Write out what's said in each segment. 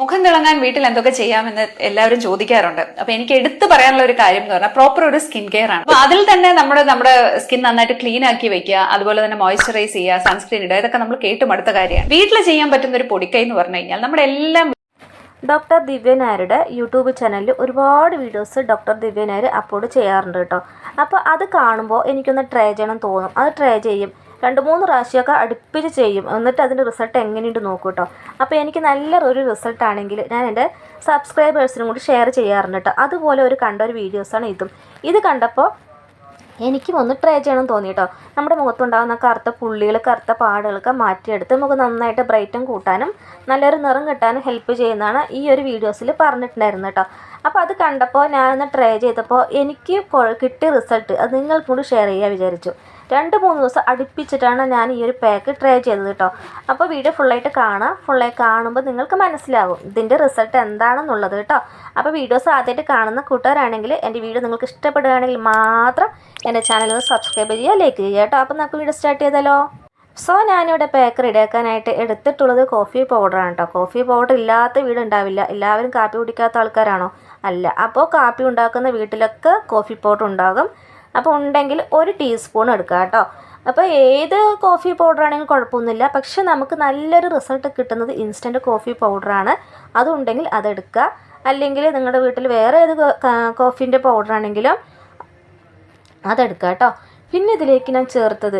മുഖം തിളങ്ങാൻ വീട്ടിൽ എന്തൊക്കെ ചെയ്യാമെന്ന് എല്ലാവരും ചോദിക്കാറുണ്ട്. അപ്പൊ എനിക്ക് എടുത്തു പറയാനുള്ള ഒരു കാര്യം എന്ന് പറഞ്ഞാൽ പ്രോപ്പർ ഒരു സ്കിൻ കെയർ ആണ്. അപ്പൊ അതിൽ തന്നെ നമ്മുടെ നമ്മുടെ സ്കിൻ നന്നായിട്ട് ക്ലീൻ ആക്കി വെക്കുക അതുപോലെ തന്നെ മോയ്സ്ചറൈസ് ചെയ്യുക സൺസ്ക്രീൻ ഇടുക ഇതൊക്കെ നമ്മൾ കേട്ടും അടുത്ത കാര്യമാണ്. വീട്ടിൽ ചെയ്യാൻ പറ്റുന്ന ഒരു പൊടിക്കൈ എന്ന് പറഞ്ഞു കഴിഞ്ഞാൽ നമ്മുടെ എല്ലാം ഡോക്ടർ ദിവ്യ നായരുടെ യൂട്യൂബ് ചാനലിൽ ഒരുപാട് videos doctor Divya Nair upload ചെയ്യാറുണ്ട് കേട്ടോ. അപ്പോൾ അത് കാണുമ്പോൾ എനിക്കൊന്ന് ട്രൈ ചെയ്യണം തോന്നും. അത് ട്രൈ ചെയ്യും. രണ്ട് മൂന്ന് പ്രാവശ്യമൊക്കെ അടുപ്പിച്ച് ചെയ്യും. എന്നിട്ട് അതിന്റെ റിസൾട്ട് എങ്ങനെയുണ്ട് നോക്കൂ കേട്ടോ അപ്പോൾ എനിക്ക് നല്ലൊരു റിസൾട്ട് ആണെങ്കിൽ ഞാൻ എന്റെ സബ്സ്ക്രൈബേഴ്സിനും കൂടി ഷെയർ ചെയ്യാറുണ്ട് കേട്ടോ അതുപോലെ ഒരു കണ്ട ഒരു വീഡിയോസാണ് ഇതും. ഇത് കണ്ടപ്പോൾ എനിക്കും ഒന്ന് ട്രൈ ചെയ്യണം തോന്നി കേട്ടോ നമ്മുടെ മുഖത്തുണ്ടാകുന്ന കറുത്ത പുള്ളികൾ കറുത്ത പാടുകളൊക്കെ മാറ്റിയെടുത്ത് നമുക്ക് നന്നായിട്ട് ബ്രൈറ്റും കൂട്ടാനും നല്ലൊരു നിറം കിട്ടാനും ഹെൽപ്പ് ചെയ്യുന്നതാണ് ഈ ഒരു വീഡിയോസിൽ പറഞ്ഞിട്ടുണ്ടായിരുന്നു കേട്ടോ അപ്പോൾ അത് കണ്ടപ്പോൾ ഞാനൊന്ന് ട്രൈ ചെയ്തപ്പോൾ എനിക്ക് കിട്ടിയ റിസൾട്ട് അത് നിങ്ങൾക്കും കൂടി ഷെയർ ചെയ്യാൻ വിചാരിച്ചു. രണ്ട് മൂന്ന് ദിവസം അടുപ്പിച്ചിട്ടാണ് ഞാൻ ഈ ഒരു പാക്ക് ട്രൈ ചെയ്തത് കേട്ടോ അപ്പോൾ വീഡിയോ ഫുള്ളായിട്ട് കാണാം. ഫുള്ളായി കാണുമ്പോൾ നിങ്ങൾക്ക് മനസ്സിലാവും ഇതിന്റെ റിസൾട്ട് എന്താണെന്നുള്ളത് കേട്ടോ അപ്പോൾ വീഡിയോസ് ആദ്യമായിട്ട് കാണുന്ന കൂട്ടുകാരാണെങ്കിൽ എന്റെ വീഡിയോ നിങ്ങൾക്ക് ഇഷ്ടപ്പെടുകയാണെങ്കിൽ മാത്രം എന്റെ ചാനൽ ഒന്ന് സബ്സ്ക്രൈബ് ചെയ്യുക ലൈക്ക് ചെയ്യുക കേട്ടോ അപ്പോൾ നമുക്ക് വീഡിയോ സ്റ്റാർട്ട് ചെയ്താലോ? സോ ഞാനിവിടെ പാക്ക് റെഡിയാക്കാനായിട്ട് എടുത്തിട്ടുള്ളത് കോഫി പൗഡറാണ് കേട്ടോ കോഫി പൗഡർ ഇല്ലാത്ത വീട് ഉണ്ടാവില്ല. എല്ലാവരും കാപ്പി കുടിക്കാത്ത ആൾക്കാരാണോ? അല്ല. അപ്പോൾ കാപ്പി ഉണ്ടാക്കുന്ന വീട്ടിലൊക്കെ കോഫി പൗഡർ ഉണ്ടാകും. അപ്പോൾ ഉണ്ടെങ്കിൽ ഒരു ടീസ്പൂൺ എടുക്കുക കേട്ടോ. അപ്പോൾ ഏത് കോഫി പൗഡർ ആണെങ്കിലും കുഴപ്പമൊന്നുമില്ല. പക്ഷെ നമുക്ക് നല്ലൊരു റിസൾട്ട് കിട്ടുന്നത് ഇൻസ്റ്റന്റ് കോഫി പൗഡറാണ് അതുണ്ടെങ്കിൽ അതെടുക്കുക അല്ലെങ്കിൽ നിങ്ങളുടെ വീട്ടിൽ വേറെ ഏത് കോഫീന്റെ പൗഡർ ആണെങ്കിലും അതെടുക്കുക കേട്ടോ. പിന്നെ ഇതിലേക്ക് ഞാൻ ചേർത്തത്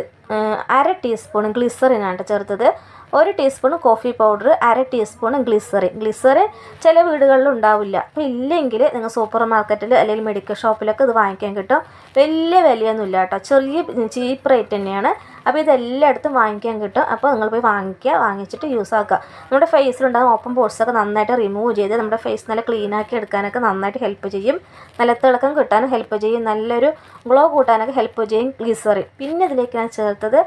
അര ടീസ്പൂൺ ഗ്ലിസറിനാണ് ചേർത്തത്. ഒരു ടീസ്പൂൺ കോഫി പൗഡർ അര ടീസ്പൂൺ ഗ്ലിസറിൻ ഗ്ലിസറിൻ ചില വീടുകളിൽ ഉണ്ടാവില്ല. അപ്പോൾ ഇല്ലെങ്കിൽ നിങ്ങൾ സൂപ്പർ മാർക്കറ്റിൽ അല്ലെങ്കിൽ മെഡിക്കൽ ഷോപ്പിലൊക്കെ ഇത് വാങ്ങിക്കാൻ കിട്ടും. വലിയ വിലയൊന്നുമില്ല കേട്ടോ. ചെറിയ ചീപ്പ് റേറ്റ് തന്നെയാണ്. അപ്പോൾ ഇതെല്ലായിടത്തും വാങ്ങിക്കാൻ കിട്ടും. അപ്പോൾ നിങ്ങൾ പോയി വാങ്ങിക്കുക വാങ്ങിച്ചിട്ട് യൂസ് ആക്കുക. നമ്മുടെ ഫേസിലുണ്ടാകുന്ന ഓപ്പൺ പോർട്സൊക്കെ നന്നായിട്ട് റിമൂവ് ചെയ്ത് നമ്മുടെ ഫേസ് നല്ല ക്ലീൻ ആക്കി എടുക്കാനൊക്കെ നന്നായിട്ട് ഹെൽപ്പ് ചെയ്യും. നല്ല തിളക്കം കിട്ടാനും ഹെൽപ്പ് ചെയ്യും. നല്ലൊരു ഗ്ലോ കൂട്ടാനൊക്കെ ഹെൽപ്പ് ചെയ്യും ഗ്ലിസറി പിന്നെ ഇതിലേക്ക് ഞാൻ ചേർത്തത്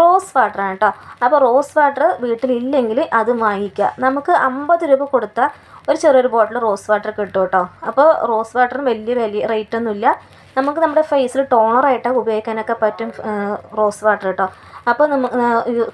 റോസ് ആണ് കേട്ടോ. അപ്പോൾ റോസ് വാട്ടർ വീട്ടിലില്ലെങ്കിൽ അത് വാങ്ങിക്കുക. നമുക്ക് അമ്പത് രൂപ കൊടുത്ത ഒരു ചെറിയൊരു ബോട്ടിൽ റോസ് വാട്ടർ കിട്ടും കേട്ടോ. അപ്പോൾ റോസ് വാട്ടറിന് വലിയ വലിയ റേറ്റ് ഒന്നുമില്ല നമുക്ക് നമ്മുടെ ഫേസിൽ ടോണറായിട്ടൊക്കെ ഉപയോഗിക്കാനൊക്കെ പറ്റും റോസ് വാട്ടർ കേട്ടോ. അപ്പോൾ നമുക്ക്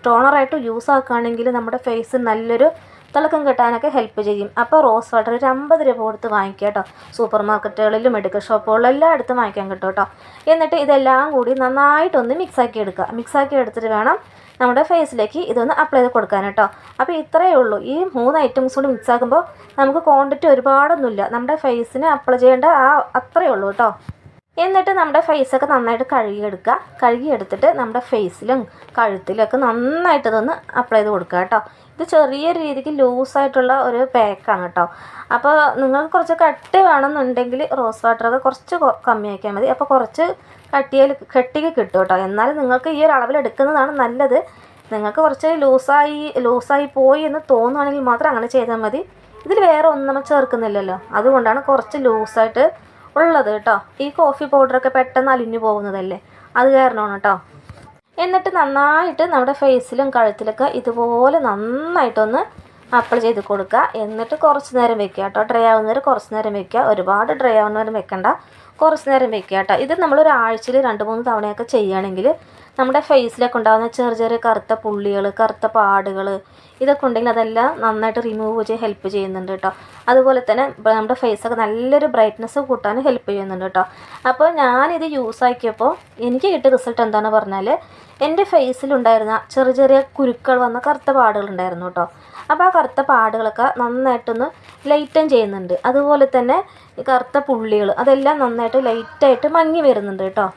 ടോണറായിട്ട് യൂസ് ആക്കുകയാണെങ്കിൽ നമ്മുടെ ഫേസ് നല്ലൊരു തിളക്കം കിട്ടാനൊക്കെ ഹെൽപ്പ് ചെയ്യും. അപ്പോൾ റോസ് വാട്ടർ ഒരു അമ്പത് രൂപ കൊടുത്ത് വാങ്ങിക്കുക കേട്ടോ സൂപ്പർ മാർക്കറ്റുകളിലും മെഡിക്കൽ ഷോപ്പുകളിലും എല്ലായിടത്തും വാങ്ങിക്കാൻ കിട്ടും കേട്ടോ എന്നിട്ട് ഇതെല്ലാം കൂടി നന്നായിട്ടൊന്ന് മിക്സാക്കി എടുക്കുക. മിക്സാക്കി എടുത്തിട്ട് വേണം നമ്മുടെ ഫേസിലേക്ക് ഇതൊന്ന് അപ്ലൈ ചെയ്ത് കൊടുക്കാൻ കേട്ടോ അപ്പോൾ ഇത്രയേ ഉള്ളൂ. ഈ മൂന്ന് ഐറ്റംസ് കൂടി മിക്സ് ആക്കുമ്പോൾ നമുക്ക് ക്വാണ്ടിറ്റി ഒരുപാടൊന്നുമില്ല. നമ്മുടെ ഫേസിന് അപ്ലൈ ചെയ്യേണ്ട ആ അത്രയേ ഉള്ളൂ കേട്ടോ എന്നിട്ട് നമ്മുടെ ഫേസൊക്കെ നന്നായിട്ട് കഴുകിയെടുക്കുക. കഴുകിയെടുത്തിട്ട് നമ്മുടെ ഫേസിലും കഴുത്തിലൊക്കെ നന്നായിട്ട് ഇതൊന്ന് അപ്ലൈ ചെയ്ത് കൊടുക്കുക കേട്ടോ. ഇത് ചെറിയ രീതിക്ക് ലൂസായിട്ടുള്ള ഒരു പാക്കാണ് കേട്ടോ. അപ്പോൾ നിങ്ങൾക്ക് കുറച്ച് കട്ടി വേണമെന്നുണ്ടെങ്കിൽ റോസ് വാട്ടറൊക്കെ കുറച്ച് കമ്മിയാക്കിയാൽ മതി. അപ്പോൾ കുറച്ച് കട്ടിയിൽ കെട്ടിക്ക് കിട്ടും കേട്ടോ. എന്നാലും നിങ്ങൾക്ക് ഈ ഒരു അളവിൽ എടുക്കുന്നതാണ് നല്ലത്. നിങ്ങൾക്ക് കുറച്ച് ലൂസായി ലൂസായി പോയി എന്ന് തോന്നുവാണെങ്കിൽ മാത്രം അങ്ങനെ ചെയ്താൽ മതി. ഇതിൽ വേറെ ഒന്നും നമ്മൾ ചേർക്കുന്നില്ലല്ലോ. അതുകൊണ്ടാണ് കുറച്ച് ലൂസായിട്ട് ഉള്ളത് കേട്ടോ. ഈ കോഫി പൗഡറൊക്കെ പെട്ടെന്ന് അലിഞ്ഞു പോകുന്നതല്ലേ? അത് കാരണമാണ് കേട്ടോ. എന്നിട്ട് നന്നായിട്ട് നമ്മുടെ ഫേസിലും കഴുത്തിലൊക്കെ ഇതുപോലെ നന്നായിട്ടൊന്ന് അപ്ലൈ ചെയ്ത് കൊടുക്കുക. എന്നിട്ട് കുറച്ച് നേരം വെക്കുക കേട്ടോ. ഡ്രൈ ആവുന്നവരെ കുറച്ച് നേരം വെക്കുക. ഒരുപാട് ഡ്രൈ ആവുന്നവരെ വെക്കണ്ട. കുറച്ച് നേരം വെക്കുക കേട്ടോ. ഇത് നമ്മളൊരാഴ്ചയിൽ രണ്ട് മൂന്ന് തവണയൊക്കെ ചെയ്യുകയാണെങ്കിൽ നമ്മുടെ ഫേസിലൊക്കെ ഉണ്ടാകുന്ന ചെറിയ ചെറിയ കറുത്ത പുള്ളികൾ കറുത്ത പാടുകൾ ഇതൊക്കെ ഉണ്ടെങ്കിൽ അതെല്ലാം നന്നായിട്ട് റിമൂവ് ചെയ്യാൻ ഹെൽപ്പ് ചെയ്യുന്നുണ്ട് കേട്ടോ. അതുപോലെ തന്നെ നമ്മുടെ ഫേസൊക്കെ നല്ലൊരു ബ്രൈറ്റ്നസ് കൂട്ടാനും ഹെൽപ്പ് ചെയ്യുന്നുണ്ട് കേട്ടോ. അപ്പോൾ ഞാനിത് യൂസ് ആക്കിയപ്പോൾ എനിക്ക് കിട്ടിയ റിസൾട്ട് എന്താണെന്ന് പറഞ്ഞാൽ എന്റെ ഫേസിലുണ്ടായിരുന്ന ചെറിയ ചെറിയ കുരുക്കൾ വന്ന കറുത്ത പാടുകൾ ഉണ്ടായിരുന്നു കേട്ടോ. അപ്പോൾ ആ കറുത്ത പാടുകളൊക്കെ നന്നായിട്ടൊന്ന് ലൈറ്റൻ ചെയ്യുന്നുണ്ട്. അതുപോലെ തന്നെ കറുത്ത പുള്ളികൾ അതെല്ലാം നന്നായിട്ട് ലൈറ്റായിട്ട് മങ്ങി വരുന്നുണ്ട് കേട്ടോ.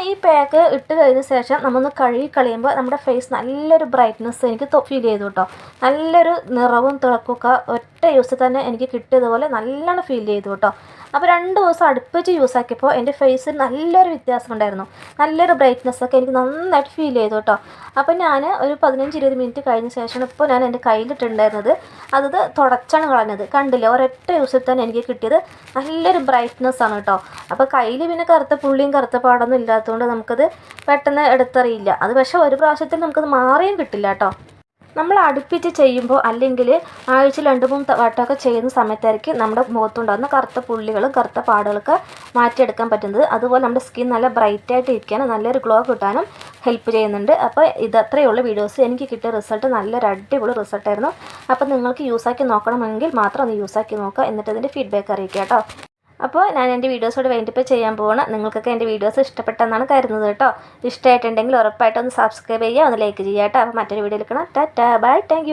പിന്നെ ഈ പാക്ക് ഇട്ട് കഴിഞ്ഞ ശേഷം നമ്മൊന്ന് കഴുകി കളയുമ്പോൾ നമ്മുടെ ഫേസ് നല്ലൊരു ബ്രൈറ്റ്നസ് എനിക്ക് ഫീൽ ചെയ്തു കേട്ടോ നല്ലൊരു നിറവും തിളക്കൊക്കെ ഒറ്റ യൂസിൽ തന്നെ എനിക്ക് കിട്ടിയതുപോലെ നല്ലോണം ഫീൽ ചെയ്തു കേട്ടോ അപ്പോൾ രണ്ട് ദിവസം അടുപ്പിച്ച് യൂസ് ആക്കിയപ്പോൾ എന്റെ ഫേസിൽ നല്ലൊരു വ്യത്യാസം ഉണ്ടായിരുന്നു. നല്ലൊരു ബ്രൈറ്റ്നസ് ഒക്കെ എനിക്ക് നന്നായിട്ട് ഫീൽ ചെയ്തു കേട്ടോ അപ്പോൾ ഞാൻ ഒരു പതിനഞ്ച് ഇരുപത് മിനിറ്റ് കഴിഞ്ഞ ശേഷം ഇപ്പോൾ ഞാൻ എന്റെ കയ്യിലിട്ടുണ്ടായിരുന്നത് അത് തുടച്ചാണ് കളഞ്ഞത്. കണ്ടില്ല? ഒരൊറ്റ യൂസിൽ തന്നെ എനിക്ക് കിട്ടിയത് നല്ലൊരു ബ്രൈറ്റ്നെസ് ആണ് കേട്ടോ അപ്പോൾ കയ്യിൽ പിന്നെ കറുത്ത പുള്ളിയും കറുത്ത പാടൊന്നും ഇല്ലാത്തതുകൊണ്ട് നമുക്കത് പെട്ടെന്ന് എടുത്തറിയില്ല. അത് പക്ഷേ ഒരു പ്രാവശ്യത്തിൽ നമുക്കത് മാറിയും കിട്ടില്ല കേട്ടോ നമ്മൾ അടുപ്പിച്ച് ചെയ്യുമ്പോൾ അല്ലെങ്കിൽ ആഴ്ച രണ്ട് മൂന്ന് വട്ടമൊക്കെ ചെയ്യുന്ന സമയത്തായിരിക്കും നമ്മുടെ മുഖത്തുണ്ടാകുന്ന കറുത്ത പുള്ളികളും കറുത്ത പാടുകളൊക്കെ മാറ്റിയെടുക്കാൻ പറ്റുന്നത്. അതുപോലെ നമ്മുടെ സ്കിൻ നല്ല ബ്രൈറ്റ് ആയിട്ട് ഇരിക്കാനും നല്ലൊരു ഗ്ലോ കിട്ടാനും ഹെൽപ്പ് ചെയ്യുന്നുണ്ട്. അപ്പോൾ ഇത് അത്രയുള്ള വീഡിയോസ് എനിക്ക് കിട്ടിയ റിസൾട്ട് നല്ലൊരു അടിപൊളി റിസൾട്ടായിരുന്നു അപ്പോൾ നിങ്ങൾക്ക് യൂസാക്കി നോക്കണമെങ്കിൽ മാത്രം ഒന്ന് യൂസാക്കി നോക്കുക. എന്നിട്ട് അതിന്റെ ഫീഡ്ബാക്ക് അറിയിക്കുക കേട്ടോ. അപ്പോൾ ഞാൻ എന്റെ വീഡിയോസോട് വേണ്ടിപ്പോൾ ചെയ്യാൻ പോവാണ്. നിങ്ങൾക്കൊക്കെ എന്റെ വീഡിയോസ് ഇഷ്ടപ്പെട്ടെന്നാണ് കരുതുന്നത് കേട്ടോ. ഇഷ്ടമായിട്ടുണ്ടെങ്കിൽ ഉറപ്പായിട്ടും ഒന്ന് സബ്സ്ക്രൈബ് ചെയ്യുക ഒന്ന് ലൈക്ക് ചെയ്യുക കേട്ടോ. അപ്പോൾ മറ്റൊരു വീഡിയോയിൽ കാണാം. Tata bye thank